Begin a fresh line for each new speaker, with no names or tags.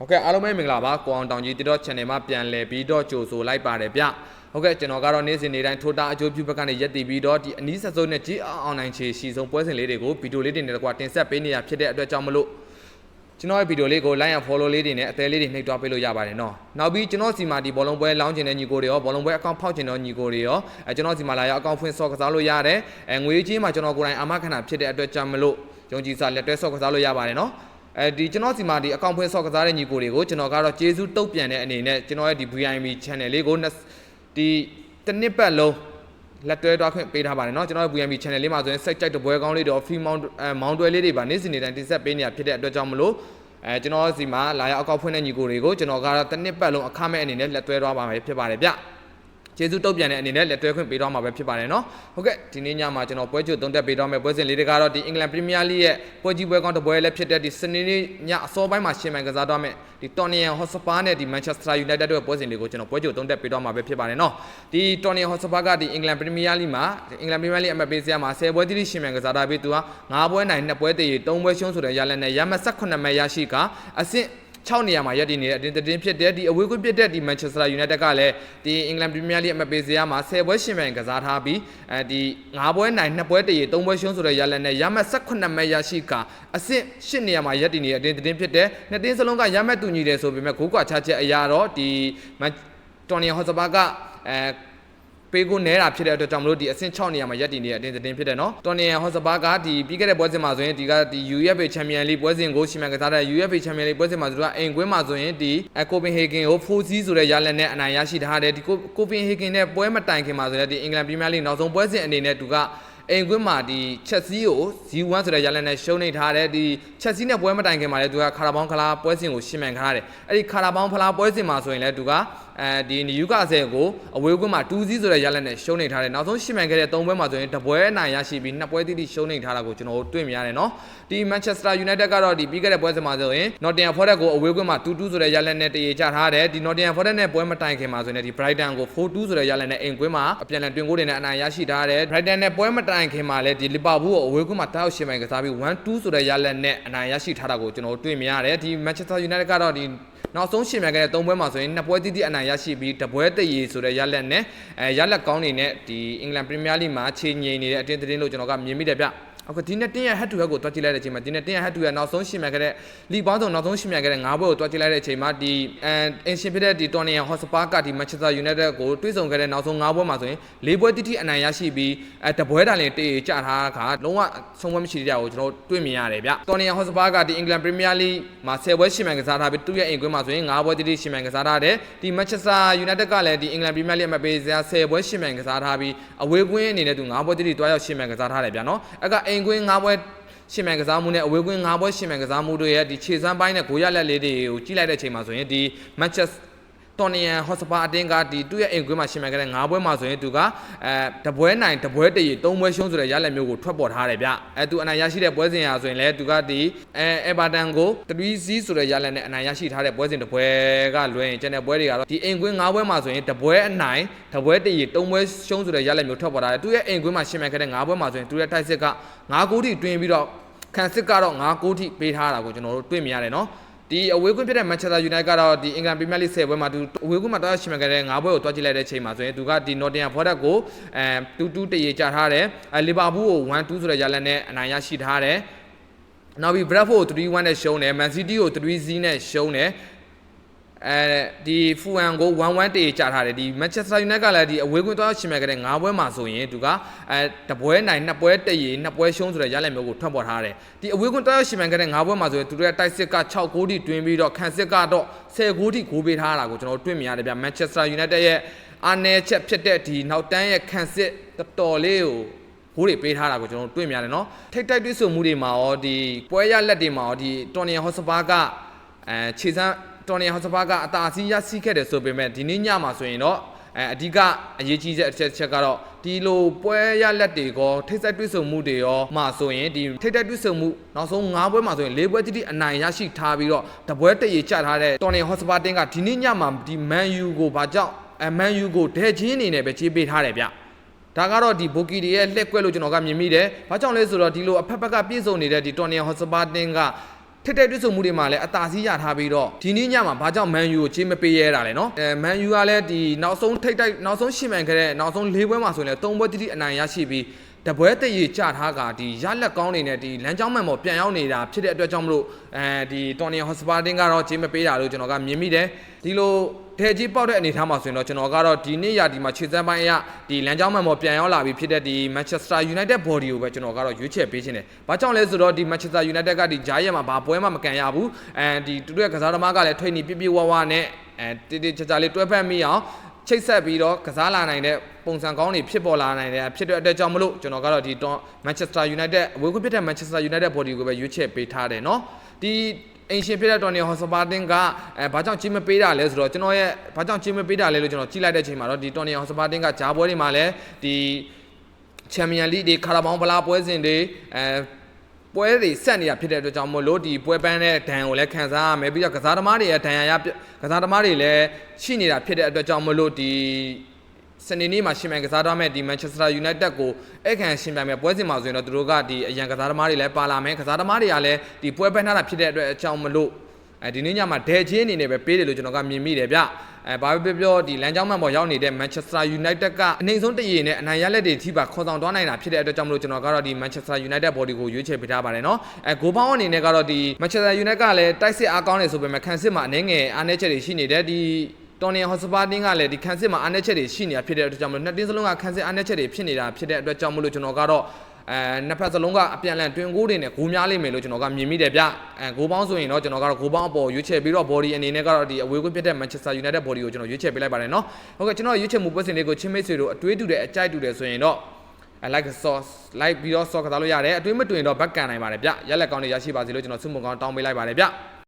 ဟုတ်ကဲ့အားလုံးပဲမင်္ဂလာပါကိုအောင်တောင်ကြီးတိတော့ channel မှာပြန်လည်ပြီးတော့ကြိုဆိုလိုက်ပါတယ်ဗျဟုတ်ကဲ့ကျွန်တော်ကတော့နေ့စဉ်နေ့တိုင်းထိုတာအကျိုးပြုဘက်ကနေရက်တည်ပြီးတော့ဒီအနည်းဆက်ဆုံးနဲ့ကြီးအောင်အောင်နိုင်ချေရှိဆုံးပွဲစဉ်လေးတွေကိုဗီဒီယိုလေးတွေနဲ့တကွာတင်ဆက်ပေးနေရဖြစ်တဲ့အတွက်ကြောင့်မလို့ကျွန်တော်ရဲ့ဗီဒီယိုလေးကို like and follow လေးတွေနဲ့အသေးလေးတွေနှိပ်တွားပေးလို့ရပါတယ်နော်နောက်ပြီးကျွန်တော်စီမှာဒီဘောလုံးပွဲလောင်းကျင်တဲ့ညီကိုတွေရောဘောလုံးပွဲအကောင့်ဖောက်ကျင်တဲ့ညီကိုတွေရောအဲကျွန်တော်စီမှာလာရောက်အကောင့်ဖွင့်ဆော့ကစားလို့ရတယ်အဲငွေကြီးမှာကျွန်တော်ကိုယ်တိုင်အာမခံတာဖြစ်တဲ့အတွက်ကြောင့်မလို့ယုံကြည်စွာလက်တွဲဆော့ကစားလို့ရပါတယ်နော် အဲဒီကျွန်တော်စီမှာဒီအကောင့်ဖွင့်ဆော့ကစားတဲ့ညီကိုတွေကိုကျွန်တော်ကတော့ကျေးဇူးတုတ်ပြန်တဲ့အနေနဲ့ကျွန်တော်ရဲ့ဒီ VIM channel လေးကိုနှစ်ဒီတစ်နှစ်ပတ်လုံးလက်တွဲသွားခွင့်ပေးထားပါတယ်เนาะကျွန်တော်ရဲ့ VIM channel လေးမှာဆိုရင်စိတ်ကြိုက်တဲ့ပွဲကောင်းလေးတွေ free mount အဲမောင်းတွဲလေးတွေပါနေ့စဉ်နေ့တိုင်းတင်ဆက်ပေးနေတာဖြစ်တဲ့အတွက်ကြောင့်မလို့အဲကျွန်တော်စီမှာလာရောက်အကောင့်ဖွင့်တဲ့ညီကိုတွေကိုကျွန်တော်ကတော့တစ်နှစ်ပတ်လုံးအခမဲ့အနေနဲ့လက်တွဲသွားပါမယ်ဖြစ်ပါတယ်ဗျ ကျေးဇူးတုတ်ပြန်တဲ့အနေနဲ့လက်တွဲခွင့်ပေးတော့မှာပဲဖြစ်ပါတယ်နော်ဟုတ်ကဲ့ဒီနေ့ညမှာကျွန်တော်ပွဲချုပ်သုံးသက်ပေးတော့မယ်ပွဲစဉ်လေးတကတော့ဒီအင်္ဂလန်ပရီးမီးယားလိရဲ့ပွဲကြီးပွဲကောင်းတစ်ပွဲလည်းဖြစ်တဲ့ဒီစနေနေ့ညအစောပိုင်းမှာရှင်မန်ကစားတော့မယ်ဒီ Tottenham Hotspur နဲ့ဒီ Manchester United တို့ရဲ့ပွဲစဉ်လေးကိုကျွန်တော်ပွဲချုပ်သုံးသက်ပေးတော့မှာပဲဖြစ်ပါတယ်နော်ဒီ Tottenham Hotspur ကဒီအင်္ဂလန်ပရီးမီးယားလိမှာအင်္ဂလန်ပရီးမီးယားလိအမှတ်ပေးစရာမှာ10ပွဲတိတိရှင်မန်ကစားတာပြီးသူက9ပွဲနိုင်2ပွဲတည်3ပွဲရှုံးဆိုတဲ့ရလနဲ့ရမ18မှတ်ရရှိကအဆင့် 6နေရာမှာရပ်တည်နေတဲ့အတင်းတင်းဖြစ်တဲ့ဒီအဝေးကွင်းဖြစ်တဲ့ဒီ Manchester United ကလည်းဒီ England Premier League အမပေးစရာမှာ10ပွဲရှင်မြန်ကစားထားပြီးအဲဒီ9ပွဲနိုင်2ပွဲတည်3ပွဲရှုံးဆိုတဲ့ရလနဲ့ရမ18မဲရရှိကအဆင့်8နေရာမှာရပ်တည်နေတဲ့အတင်းတင်းဖြစ်တဲ့နှစ်တင်းစလုံးကရမတူညီတယ်ဆိုပေမဲ့ဂိုးကွာချချက်အရာတော့ဒီတော်နီယဟော့စပါကအဲ ပေးကိုနဲတာဖြစ်တဲ့အတွက်ကြောင့်မလို့ဒီအဆင့်6နေရာမှာရပ်တည်နေတဲ့အတင်းတင်းဖြစ်တယ်နော်တော်နီယန်ဟော့စပါကဒီပြီးခဲ့တဲ့ပွဲစဉ်မှာဆိုရင်ဒီကဒီ UEFA Champions League ပွဲစဉ်ကိုရှီမန်ကစားတဲ့ UEFA Champions League ပွဲစဉ်မှာသူကအိမ်ကွင်းမှာဆိုရင်ဒီအကိုပင်ဟေဂင်ကို4-0ဆိုတဲ့ရလက်နဲ့အနိုင်ရရှိထားတယ်ဒီကိုပင်ဟေဂင်နဲ့ပွဲမတိုင်ခင်မှာဆိုရင်ဒီအင်္ဂလန်ပရီးမီးယားလိနောက်ဆုံးပွဲစဉ်အနေနဲ့သူက အိမ်ကွင်းမှာဒီချက်စီးကို Z1 ဆိုတဲ့ရလက်နဲ့ရှုံးနေထားတယ်ဒီချက်စီးနဲ့ပွဲမတိုင်ခင်မှာလည်းသူကခါရာဘောင်းခလာပွဲစဉ်ကိုရှင်းမှန်ခါရတယ်အဲ့ဒီခါရာဘောင်းဖလားပွဲစဉ်မှာဆိုရင်လည်းသူကအဲဒီနယူကာဆယ်ကိုအဝေးကွင်းမှာ2စီးဆိုတဲ့ရလက်နဲ့ရှုံးနေထားတယ်နောက်ဆုံးရှင်းမှန်ခဲ့တဲ့3ပွဲမှာဆိုရင်တပွဲနိုင်ရရှိပြီးနှစ်ပွဲတိတိရှုံးနေထားတာကိုကျွန်တော်တို့တွေ့မြင်ရတယ်နော်ဒီ Manchester United ကတော့ဒီပြီးခဲ့တဲ့ပွဲစဉ်မှာဆိုရင် Nottingham Forest ကိုအဝေးကွင်းမှာ2-2ဆိုတဲ့ရလက်နဲ့တရေချထားတယ်ဒီ Nottingham Forest နဲ့ပွဲမတိုင်ခင်မှာဆိုရင်ဒီ Brighton ကို4-2ဆိုတဲ့ရလက်နဲ့အိမ်ကွင်းမှာအပြန်အလှန်တွင်ကိုးတွေနဲ့အနိုင်ရရှိထားတယ် Brighton နဲ့ပွဲမတိုင်ခင်မှာလည်းဒီ Liverpool ကိုအဝေးကွင်းမှာတောက်ရှင်မိုင်ကစားပြီး1-2ဆိုတဲ့ရလက်နဲ့အနိုင်ရရှိထားတာကိုကျွန်တော်တို့တွေ့မြင်ရတယ်ဒီ Manchester United ကတော့ဒီနောက်ဆုံးရှင်မြန်ခဲ့တဲ့၃ပွဲမှာဆိုရင်နှစ်ပွဲတိတိအနိုင်ရရှိပြီးတပွဲတရေဆိုတဲ့ရလက်နဲ့အဲရလက်ကောင်းနေနဲ့ဒီအင်္ဂလန်ပရီးမီးယားလိမှာခြေငိမ်နေတဲ့အတင်းတင်းလို့ကျွန်တော်ကမြင်မိတယ်ဗျ အခုဒီနေ့တင်းရဲ့ head to head ကိုတွက်ကြည့်လိုက်တဲ့အချိန်မှာဒီနေ့တင်းရဲ့ head to head နောက်ဆုံးရှင်မြန်ခဲ့တဲ့လီပေါင်းစုံနောက်ဆုံးရှင်မြန်ခဲ့တဲ့၅ပွဲကိုတွက်ကြည့်လိုက်တဲ့အချိန်မှာဒီအန်အင်ရှင်ဖြစ်တဲ့ဒီ Tottenham Hotspur ကဒီ Manchester United ကိုတွဲဆုံခဲ့တဲ့နောက်ဆုံး၅ပွဲမှာဆိုရင်၄ပွဲတိတိအနိုင်ရရှိပြီးအဲတပွဲတန်လင်တေးကြထားခါလုံးဝဆုံးပွဲမရှိတဲ့ကိုကျွန်တော်တွေ့မြင်ရတယ်ဗျ Tottenham Hotspur ကဒီ England Premier League မှာ10ပွဲရှင်မြန်ကစားထားပြီးသူ့ရဲ့အိမ်ကွင်းမှာဆိုရင်၅ပွဲတိတိရှင်မြန်ကစားထားတယ်ဒီ Manchester United ကလည်းဒီ England Premier League မှာပေးစရာ10ပွဲရှင်မြန်ကစားထားပြီးအဝေးကွင်းအနေနဲ့သူ၅ပွဲတိတိတွားရောက်ရှင်မြန်ကစားထားတယ်ဗျာနော်အဲ့ကအိမ်ကွင်း၅ပွဲရှင်မြန်ကစားမှုနဲ့အဝေးကွင်း၅ပွဲရှင်မြန်ကစားမှုတို့ရဲ့ဒီခြေစမ်းပိုင်းနဲ့ဂိုးရလက်လေးတွေကိုကြည့်လိုက်တဲ့အချိန်မှာဆိုရင်ဒီ Manchester တော်နီယန်ဟော့စပါအတင်းကဒီသူ့ရဲ့အိမ်ကွင်းမှာရှင်မှန်ခဲ့တဲ့၅ပွဲမှာဆိုရင်သူကအဲတပွဲနိုင်တပွဲတရီ၃ပွဲရှုံးဆိုတဲ့ရလက်မျိုးကိုထွက်ပေါ်ထားတယ်ဗျအဲသူအနိုင်ရရှိတဲ့ပွဲစဉ်ရာဆိုရင်လည်းသူကဒီအဲအေဗာတန်ကို3-0ဆိုတဲ့ရလက်နဲ့အနိုင်ရရှိထားတဲ့ပွဲစဉ်တစ်ပွဲကလွှဲရင်ကျန်တဲ့ပွဲတွေကတော့ဒီအိမ်ကွင်း၅ပွဲမှာဆိုရင်တပွဲအနိုင်တပွဲတရီ၃ပွဲရှုံးဆိုတဲ့ရလက်မျိုးထွက်ပေါ်ထားတယ်သူ့ရဲ့အိမ်ကွင်းမှာရှင်မှန်ခဲ့တဲ့၅ပွဲမှာဆိုရင်သူရဲ့တိုက်စစ်က၅ဂိုးထိတွင်ပြီးတော့ခံစစ်ကတော့၅ဂိုးထိပေးထားတာကိုကျွန်တော်တို့တွေ့မြင်ရတယ်နော် ဒီအဝေးကွင်းဖြစ်တဲ့ Manchester United ကတော့ဒီ England Premier League 10ပွဲမှာသူအဝေးကွင်းမှာတွားရှိမှခဲ့တဲ့9ပွဲကိုတွားကြည့်လိုက်တဲ့ချိန်မှာဆိုရင်သူကဒီ Nottingham Forest ကိုအဲ2-2တရေချထားတယ်အဲ Liverpool ကို1-2ဆိုတဲ့ရလနဲ့အနိုင်ရရှိထားတယ်နောက်ပြီး Bradford ကို3-1နဲ့ရှုံးတယ် Man City ကို3-0နဲ့ရှုံးတယ် အဲဒီဖူအန်ကို1-1တေးကြထားတယ်ဒီ Manchester United ကလည်းဒီအဝေးကွင်းသွားရှင်မဲ့ခဲ့တဲ့9ပွဲမှာဆိုရင်သူကအဲတပွဲနိုင်နှစ်ပွဲတရေနှစ်ပွဲရှုံးဆိုတဲ့ရလဒ်မျိုးကိုထွက်ပေါ်ထားတယ်ဒီအဝေးကွင်းသွားရှင်မဲ့ခဲ့တဲ့9ပွဲမှာဆိုရင်သူတို့ရဲ့တိုက်စစ်က6ဂိုးထိတွင်ပြီးတော့ခံစစ်ကတော့10ဂိုးထိဂိုးပေးထားတာကိုကျွန်တော်တွေ့မြင်ရတယ်ဗျ Manchester United ရဲ့အာနယ်ချက်ဖြစ်တဲ့ဒီနောက်တန်းရဲ့ခံစစ်တော်တော်လေးကိုဘိုးတွေပေးထားတာကိုကျွန်တော်တွေ့မြင်ရတယ်နော်ထိတ်တိုက်တွေ့ဆုံမှုတွေမှာရောဒီပွဲရလက်တွေမှာရောဒီတော်နီယန်ဟော့စပါကအဲခြေစမ်း တော်နီဟော့စပါကအတာစီးရစီးခဲ့တယ်ဆိုပေမဲ့ဒီနေ့ညမှာဆိုရင်တော့အဲအဓိကအရေးကြီးတဲ့အချက်ချက်ကတော့ဒီလိုပွဲရလက်တွေကောထိတ်ဆက်တွေ့ဆုံမှုတွေရောမှဆိုရင်ဒီထိတ်တက်တွေ့ဆုံမှုနောက်ဆုံး၅ပွဲမှာဆိုရင်၄ပွဲတိတိအနိုင်ရရှိထားပြီးတော့တပွဲတရေချထားတဲ့တော်နီဟော့စပါတင်းကဒီနေ့ညမှာဒီမန်ယူကိုဘာကြောင့်အမန်ယူကိုဒဲချင်းအနေနဲ့ပဲချေးပေးထားတယ်ဗျဒါကတော့ဒီဘိုကီတွေရဲ့လှက်ကွက်လို့ကျွန်တော်ကမြင်မိတယ်။ဘာကြောင့်လဲဆိုတော့ဒီလိုအဖက်ဖက်ကပြည့်စုံနေတဲ့ဒီတော်နီယန်ဟော့စပါတင်က ထိတဲ့တွေ့ဆုံမှုတွေမှာလည်းအသာစီးရထားပြီးတော့ဒီနေ့ညမှာဘာကြောင့်မန်ယူကိုချေးမပေးရတာလဲနော်အဲမန်ယူကလည်းဒီနောက်ဆုံးထိတ်တိုက်နောက်ဆုံးရှင်းမှန်ခဲ့တဲ့နောက်ဆုံး၄ပွဲမှာဆိုရင်လည်း၃ပွဲတိတိအနိုင်ရရှိပြီး တပွဲတရေကြထားကဒီရလက်ကောင်းနေနဲ့ဒီလမ်းကြောင်းမှန်ပေါ်ပြန်ရောက်နေတာဖြစ်တဲ့အတွက်ကြောင့်မလို့အဲဒီတော်နီဟော့စပါတင်ကတော့ချေးမပေးတာလို့ကျွန်တော်ကမြင်မိတယ်ဒီလိုထဲကြီးပေါက်တဲ့အနေအထားမှာဆိုရင်တော့ကျွန်တော်ကတော့ဒီနေ့ရာဒီမှာခြေစမ်းပိုင်းအရဒီလမ်းကြောင်းမှန်ပေါ်ပြန်ရောက်လာပြီဖြစ်တဲ့ဒီ Manchester United body ကိုပဲကျွန်တော်ကတော့ရွေးချယ်ပေးခြင်းတယ်။ဘာကြောင့်လဲဆိုတော့ဒီ Manchester United ကဒီဂျားရက်မှာဘာပွဲမှမကန်ရဘူး။အဲဒီတူတူရဲ့ကစားသမားကလည်းထိနေပြပြဝဝနဲ့အဲတိတိကျကျလေးတွဲဖက်မိအောင် ချိတ်ဆက်ပြီးတော့ကစားလာနိုင်တဲ့ပုံစံကောင်းတွေဖြစ်ပေါ်လာနိုင်တဲ့ဖြစ်တဲ့အတွက်ကြောင့်မလို့ကျွန်တော်ကတော့ဒီ Manchester United အဝေးကွဖြစ်တဲ့ Manchester United body ကိုပဲရွေးချယ်ပေးထားတယ်เนาะဒီအင်ရှင်ဖြစ်တဲ့တော်နီဟော့စပါတင်ကအဲဘာကြောင့်ကြီးမပေးတာလဲဆိုတော့ကျွန်တော်ရဲ့ဘာကြောင့်ကြီးမပေးတာလဲလို့ကျွန်တော်ကြည့်လိုက်တဲ့အချိန်မှာတော့ဒီတော်နီဟော့စပါတင်ကဂျားပွဲတွေမှာလည်းဒီချန်ပီယံလိတွေခါရာဘောင်ဗလာပွဲစဉ်တွေအဲ ပွဲတွေဆက်နေတာဖြစ်တဲ့အတွက်ကြောင့်မို့လို့ဒီပွဲပန်းတဲ့ဒဏ်ကိုလည်းခံစားရမယ်ပြီးတော့ကစားသမားတွေရဲ့ဒဏ်ရာရကစားသမားတွေလည်းရှိနေတာဖြစ်တဲ့အတွက်ကြောင့်မို့လို့ဒီစနေနေ့မှာရှင်မြန်ကစားတော့မဲ့ဒီ Manchester United ကိုအဲ့ခံရှင်မြန်မဲ့ပွဲစဉ်မှာဆိုရင်တော့သူတို့ကဒီအရန်ကစားသမားတွေလည်းပါလာမယ်ကစားသမားတွေကလည်းဒီပွဲပန်းထားတာဖြစ်တဲ့အတွက်အကြောင်းမလို့ အဲဒီနေ့ညမှာဒဲချင်းအနေနဲ့ပဲပေးတယ်လို့ကျွန်တော်ကမြင်မိတယ်ဗျအဲဘာပဲပြောဒီလမ်းကြောင်းမှန်ပေါ်ရောက်နေတဲ့ Manchester United ကအနိုင်ဆုံးတရည်နဲ့အနိုင်ရလက်တွေထိပါခေါ်ဆောင်သွားနိုင်တာဖြစ်တဲ့အတွက်ကြောင့်မလို့ကျွန်တော်ကတော့ဒီ Manchester United body ကိုရွေးချယ်ပေးထားပါတယ်နော်အဲဂိုပေါင်းအနေနဲ့ကတော့ဒီ Manchester United ကလည်းတိုက်စစ်အားကောင်းနေဆိုပေမဲ့ခံစစ်မှာအနေငယ်အားနည်းချက်တွေရှိနေတယ်ဒီတော်နီဟော့စပါတင်းကလည်းဒီခန်းစစ်မှာအားနည်းချက်တွေရှိနေတာဖြစ်တဲ့အတွက်ကြောင့်မလို့နှစ်တင်းစလုံးကခန်းစစ်အားနည်းချက်တွေဖြစ်နေတာဖြစ်တဲ့အတွက်ကြောင့်မလို့ကျွန်တော်ကတော့ အဲနှစ်ဖက်စလုံးကအပြန်အလှန်တွင်ကိုးတွေနဲ့ဂိုးများလိမ့်မယ်လို့ကျွန်တော်ကမြင်မိတယ်ဗျအဲဂိုးပေါင်းဆိုရင်တော့ကျွန်တော်ကတော့ဂိုးပေါင်းအပေါ်ရွေးချယ်ပြီးတော့ body အနေနဲ့ကတော့ဒီအဝေးကွင်းဖြစ်တဲ့ Manchester United body ကိုကျွန်တော်ရွေးချယ်ပေးလိုက်ပါတယ်နော်ဟုတ်ကဲ့ကျွန်တော်ရွေးချယ်မှုပွဲစဉ်လေးကိုချင်းမိတ်ဆွေတို့အတွေးတူတယ်အကြိုက်တူတယ်ဆိုရင်တော့အဲ like sauce like ပြီးတော့ sauce ကစားလို့ရတယ်အတွေးမတွင်တော့ဘက်ကန်နိုင်ပါတယ်ဗျရက်လက်ကောင်းတွေရရှိပါစေလို့ကျွန်တော်ဆုမွန်ကောင်းတောင်းပေးလိုက်ပါတယ်ဗျ